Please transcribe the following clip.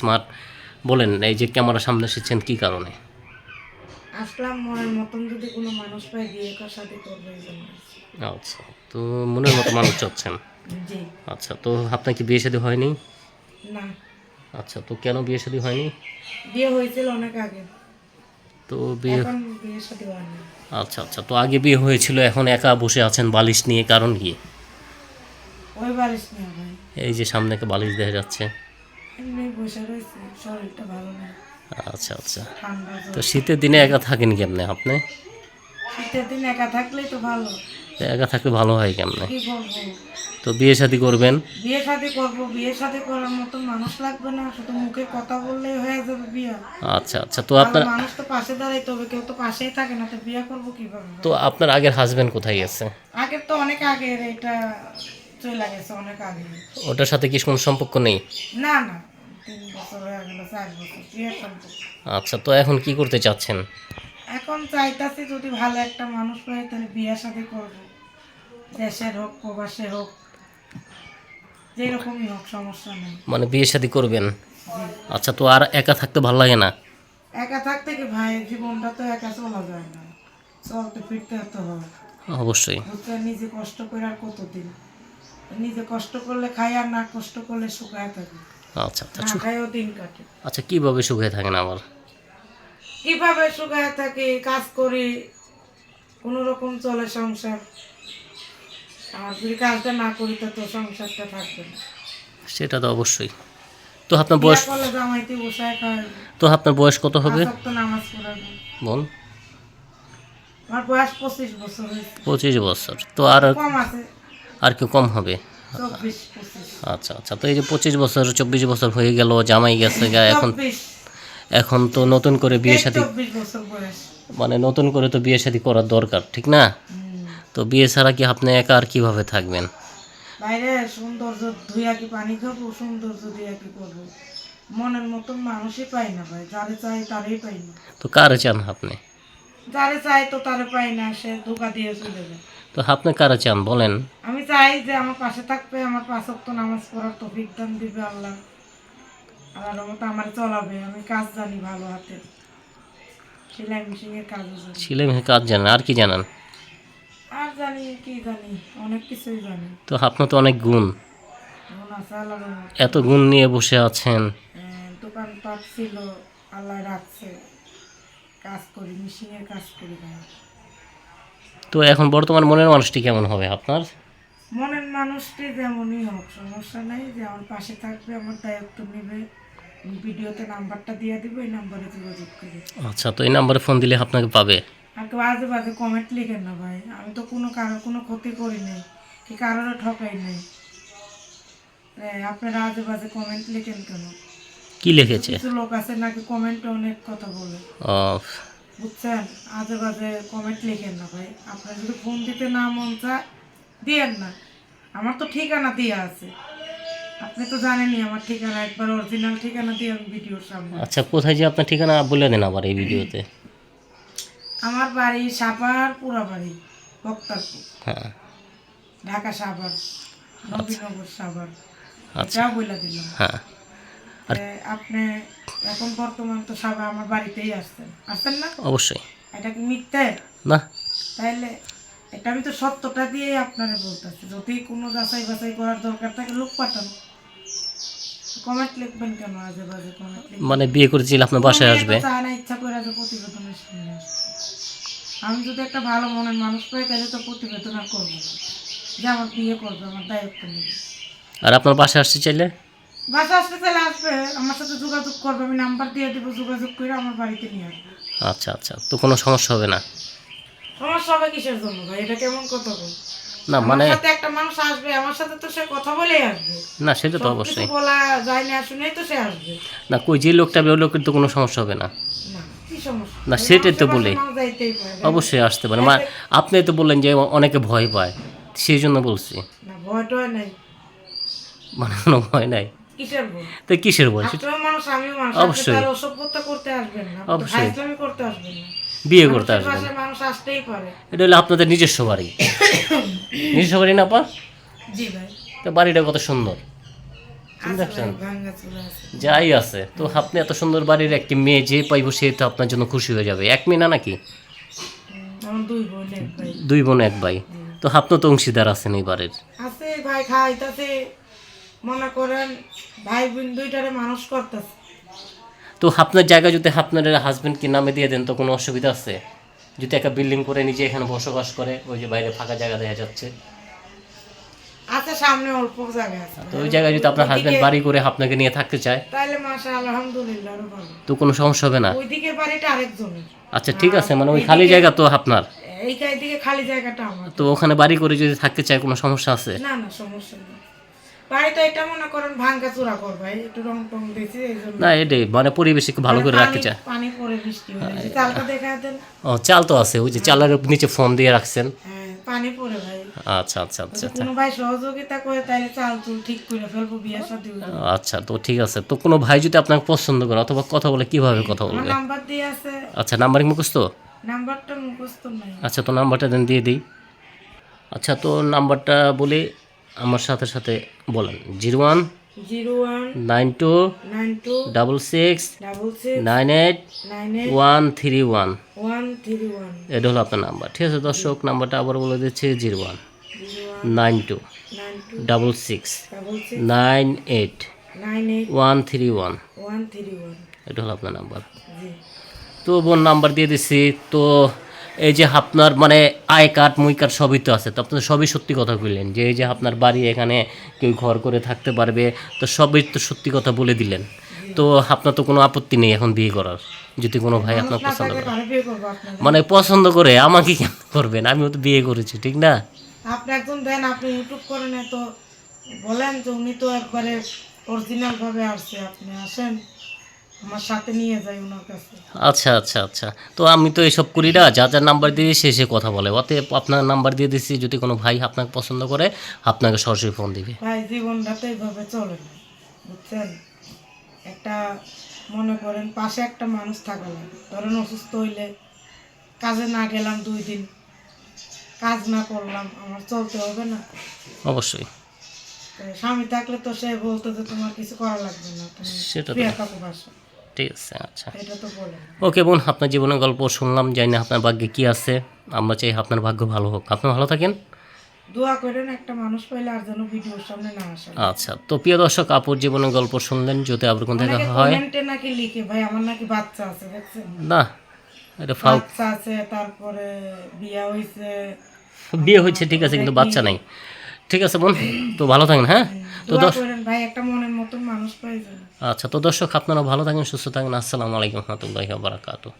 Smart বলেন এই যে ক্যামেরার সামনে এসেছেন কি কারণে? আসলাম মনের মতন যদি কোনো মানুষ পাই বিয়ে করার সাথে করব আচ্ছা তো মনের মতো মানুষ চাচ্ছেন? জি। আচ্ছা তো আপনার কি বিয়ে শাদী হয়নি? না। আচ্ছা তো কেন বিয়ে শাদী হয়নি? বিয়ে হয়েছিল অনেক আগে। তো বিয়ে আচ্ছা আচ্ছা তো আগে বিয়ে হয়েছিল এখন একা বসে আছেন বালিশ নিয়ে কারণ কি? ওই বালিশ নিয়ে এই যে সামনে একটা বালিশ দেখা যাচ্ছে। বসে রয়েছে শরীরটা ভালো না। আচ্ছা আচ্ছা। তো শীতের দিনে একা থাকেন কেমনে আপনি? শীতের দিন একা থাকলেই তো ভালো। একা থাকলে ভালো হয় কেমনে? তো বিয়ে শাদী করবেন? বিয়ে শাদি করব। বিয়ে শাদি করার মতো মানুষ লাগবে না শুধু মুখে কথা বললেই হয়ে যাবে বিয়ে। আচ্ছা আচ্ছা। তো আপনার মানুষ তো পাশে দাঁড়াইতে হবে কেউ তো পাশেই থাকে না তো বিয়ে করব কীভাবে? তো আপনার আগের হাজবেন্ড কোথায় গেছে? আগে তো অনেক আগে এটা চলে গেছে অনেক আগে। ওটার সাথে কি কোনো সম্পর্ক নেই? না না তিন বছর হয়ে গেল চার বছর বিয়ের সম্পর্ক। আচ্ছা তো এখন কি করতে চাচ্ছেন? এখন চাইতাছি যদি ভালো একটা মানুষ পাই তাহলে বিয়ে শাদি করব। দেশের হোক প্রবাসে হোক যেরকমই হোক সমস্যা নেই। মানে বিয়ে শাদী করবেন? আচ্ছা তো আর একা থাকতে ভালো লাগে না? একা থাকতে কি ভাই জীবনটা তো একা চলা যায় না। চলতে ফিরতে তো হয়। অবশ্যই। নিজে কষ্ট করে আর কতদিন? নিজে কষ্ট করলে খাই আর না কষ্ট করলে শুকায় থাকে। আচ্ছা আচ্ছা না খাইও দিন কাটে। আচ্ছা কীভাবে থাকেন আবার? কীভাবে শুকায় থাকি কাজ করি কোনো রকম চলে সংসার। আর যদি কাজটা না করি তো তো সংসারটা থাকবে না। সেটা তো অবশ্যই। তো আপনার বিয়ে বয়স করলে জামাইতে বসায় খাওয়াবে তো আপনার বয়স কত হবে? পাঁচ ওয়াক্ত নামাজ পড়াবে বল। আমার বয়স পঁচিশ বছর হয়েছে। পঁচিশ বছর। তো আর কম আছে। আর কি কম হবে? আচ্ছা আচ্ছা তো এই যে পঁচিশ বছর চব্বিশ বছর হয়ে গেল জামাই গেছে গা এখন এখন তো নতুন করে বিয়ে শাদী মানে নতুন করে তো বিয়ে শাদী করার দরকার ঠিক না? তো বিয়ে ছাড়া কি আপনি একা আর কীভাবে থাকবেন? বাইরে সৌন্দর্য ধুইয়া কি পানি খাব সৌন্দর্য কি করব? মনের মতন মানুষই পাই না ভাই যারে চাই তারই পাই না। তো কারে চান আপনি? যারে চাই তো তারে পাই না সে ধোকা দিয়ে চলে যায়। তো আপনি কারে চান বলেন। আমি চাই যে আমার পাশে থাকবে আমার পাশে তো নামাজ পড়ার তো দান দিবে আল্লাহ। আল্লাহর মতো আমার চলাবে আমি কাজ জানি ভালো হাতে। সেলাই মেশিনের কাজও জানি। ছেলে মেয়ে কাজ জানেন আর কি জানেন? আর জানি কি জানি অনেক কিছুই জানি। তো আপনার তো অনেক গুণ। এত গুণ নিয়ে বসে আছেন। আহ, দোকানপাট ছিল আল্লাহ রাখছে। কাজ করি মেশিনের কাজ করি ভাই। তো এখন বর্তমান মনের মানুষটি কেমন হবে আপনার? মনের মানুষটি যেমনই হোক সমস্যা নেই যে আমার পাশে থাকবে আমার দায়িত্ব নেবে। ভিডিওতে নাম্বারটা দিয়ে দিব এই নাম্বারে যোগাযোগ করে। আচ্ছা তো এই নাম্বারে ফোন দিলে আপনাকে পাবে? আর কেউ আজে বাজে কমেন্ট লিখেন না ভাই। আমি তো কোনো কারও কোনো ক্ষতি করি নাই কি কারোর ঠকাই নাই। আপনারা আজে বাজে কমেন্ট লিখেন কেন? কি লিখেছে? লোক আছে নাকি কমেন্টে অনেক কথা বলে। বুঝছেন? আজে বাজে কমেন্ট লিখেন না ভাই। আপনার যদি ফোন দিতে না মন চায় দিয়েন না। আমার তো ঠিকানা দেওয়া আছে। আপনি তো জানেনই আমার ঠিকানা একবার অরিজিনাল ঠিকানা দিয়ে আমি ভিডিওর সামনে আচ্ছা কোথায় যে আপনার ঠিকানা বলে দেন আবার এই ভিডিওতে। আমার বাড়ি সাপার পুরা বাড়ি বক্তারপুর। হ্যাঁ। ঢাকা সাপার নবীনগর সাপার আচ্ছা। বলে দিলাম। হ্যাঁ। আপনি এখন বর্তমান তো আমার বাড়িতেই আসছেন আসছেন না? অবশ্যই। এটা কি মিথ্যে? না। তাইলে এটা আমি তো সত্যটা দিয়েই আপনারে বলতেছি যদি কোনো যাচাই বাছাই করার দরকার থাকে লোক পাঠান। কমেন্ট লিখবেন কেন আজে বাজে কমেন্ট মানে বিয়ে করেছিল আপনার বাসায় আসবে? না ইচ্ছা করে প্রতিবেদনের সামনে আমি যদি একটা ভালো মনের মানুষ পাই তাহলে তো প্রতিবেদন আর করব না। যে আমার বিয়ে করবে আমার দায়িত্ব নেবে। আর আপনার বাসায় আসতে চাইলে? বাসা আসতে চাইলে আসবে আমার সাথে যোগাযোগ করবে আমি নাম্বার দিয়ে দেবো যোগাযোগ করে আমার বাড়িতে নিয়ে আসবে। আচ্ছা আচ্ছা তো কোনো সমস্যা হবে না? সমস্যা হবে কিসের জন্য ভাই? এটা কেমন কথা বল? না মানে সাথে একটা মানুষ আসবে আমার সাথে তো সে কথা বলেই আসবে। না সেটা তো অবশ্যই। বলা যায় না শুনেই তো সে আসবে। না কই যে লোকটা ওই লোকের তো কোনো সমস্যা হবে না। না সেটাই তো বলি। অবশ্যই আসতে পারে। মা আপনি তো বললেন যে অনেকে ভয় পায় সেই জন্য বলছি। না ভয় টয় নাই। মানে কোনো ভয় নাই। তো কিসের মানুষ অবশ্যই। অবশ্যই। বিয়ে করতে আসবেন এটা হলো আপনাদের নিজস্ব বাড়ি। নিজস্ব বাড়ি না পা তো বাড়িটা কত সুন্দর। যাই আছে। তো আপনি এত সুন্দর বাড়ির একটি মেয়ে যে পাইব সে তো আপনার জন্য খুশি হয়ে যাবে। এক মেয়ে না নাকি? দুই বোন এক ভাই। দুই বোন এক ভাই। তো আপনি তো অংশীদার আছেন এই বাড়ির। আছে ভাই খাইতাছে। মনে করেন ভাই বোন দুইটারে মানুষ করতেছে। তো আপনার জায়গা যদি আপনার হাজবেন্ডকে নামে দিয়ে দেন তো কোনো অসুবিধা আছে? যদি একটা বিল্ডিং করে নিজে এখানে বসবাস করে ওই যে বাইরে ফাঁকা জায়গা দেখা যাচ্ছে? আছে সামনে অল্প জায়গা আছে। তো ওই জায়গায় যদি আপনার হাজবেন্ড বাড়ি করে আপনাকে নিয়ে থাকতে চায়? মাসা আলহামদুলিল্লাহ তো কোনো সমস্যা হবে না? ওইদিকে বাড়িটা আরেকজনের আচ্ছা ঠিক আছে মানে ওই খালি জায়গা তো আপনার। এই দিকে খালি জায়গাটা আমার। তো ওখানে বাড়ি করে যদি থাকতে চায় কোনো সমস্যা আছে? না না সমস্যা নেই। বাড়িটা এটা মনে করেন ভাঙ্গা চূড়া কর একটু রং টং দিয়েছি এই জন্য না এটাই মানে পরিবেশকে ভালো করে রাখতে পানি- চায় পানি পরে বৃষ্টি হয়ে চালটা দেখা দেন। ও চাল তো আছে ওই যে চালের নিচে ফোন দিয়ে রাখছেন। হ্যাঁ পানি পরে ভাই। আচ্ছা আচ্ছা আচ্ছা আচ্ছা। কোনো ভাই সহযোগিতা করে তাইলে চাল চুল ঠিক করে ফেলব বিয়ের সাথে আচ্ছা তো ঠিক আছে। তো কোনো ভাই যদি আপনাকে পছন্দ করে অথবা কথা বলে কীভাবে কথা বলবে? নাম্বার দিয়ে আছে। আচ্ছা নাম্বার মুখস্থ? নাম্বারটা মুখস্থ নাই। আচ্ছা তো নাম্বারটা দেন দিয়ে দিই। আচ্ছা তো নাম্বারটা বলে আমার সাথে সাথে বলেন। Zero one zero one nine two nine two double six double six nine eight nine eight one three one. One three one. এটা হলো আপনার নাম্বার। ঠিক আছে দর্শক নাম্বারটা আবার বলে দিচ্ছি zero one nine two double six nine eight one three one. One three one. এটা হলো আপনার নাম্বার। তো বোন নাম্বার দিয়ে দিচ্ছি তো এই যে আপনার মানে আই কার্ড মুই কার্ড সবই তো আছে। তো আপনি তো সবই সত্যি কথা বললেন যে এই যে আপনার বাড়ি এখানে কেউ ঘর করে থাকতে পারবে তো সবই তো সত্যি কথা বলে দিলেন। তো আপনার তো কোনো আপত্তি নেই এখন বিয়ে করার যদি কোনো ভাই আপনার পছন্দ করে। আপনার মানে পছন্দ করে আমাকে কেন করবেন? আমিও তো বিয়ে করেছি ঠিক না? আপনি একজন দেন আপনি ইউটিউব করেন তো বলেন যে উনি তো একবারে অরিজিনাল ভাবে আসছে আপনি আসেন। আমার সাথে নিয়ে যাই ওনার কাছে। আচ্ছা আচ্ছা আচ্ছা। তো আমি তো এসব করি না যা যা নাম্বার দিয়ে সে সে কথা বলে। অতএব আপনার নাম্বার দিয়ে দিচ্ছি যদি কোনো ভাই আপনাকে পছন্দ করে আপনাকে সরাসরি ফোন দিবে। ভাই জীবনটা তো এইভাবে চলে না বুঝছেন? একটা মনে করেন পাশে একটা মানুষ থাকা লাগে। ধরেন অসুস্থ হইলে কাজে না গেলাম দুই দিন কাজ না করলাম আমার চলতে হবে না। অবশ্যই। স্বামী থাকলে তো সে বলতো যে তোমার কিছু করা লাগবে না তুমি সেটা ঠিক আছে আচ্ছা। ওকে বোন আপনার জীবনের গল্প শুনলাম জানি না আপনার ভাগ্যে কি আছে। আমরা চাই আপনার ভাগ্য ভালো হোক। আপনি ভালো থাকেন? দোয়া করেন একটা মানুষ পাইলে আর যেন ভিডিওর সামনে না আসে। আচ্ছা তো প্রিয় দর্শক আপুর জীবনের গল্প শুনলেন যদি আপনার কোন দেখা হয়। কমেন্টে নাকি লিখে ভাই আমার নাকি বাচ্চা আছে দেখছেন? না এটা ফাউ বাচ্চা আছে তারপরে বিয়া হইছে। বিয়ে হয়েছে ঠিক আছে কিন্তু বাচ্চা নাই। ঠিক আছে বোন তো ভালো থাকেন হ্যাঁ? তো দোয়া ভাই একটা মনের মতন মানুষ পাইছেন আচ্ছা তো দর্শক আপনারা ভালো থাকেন সুস্থ থাকেন আসসালামু আলাইকুম রহমতুল্লাহ বারাকাতু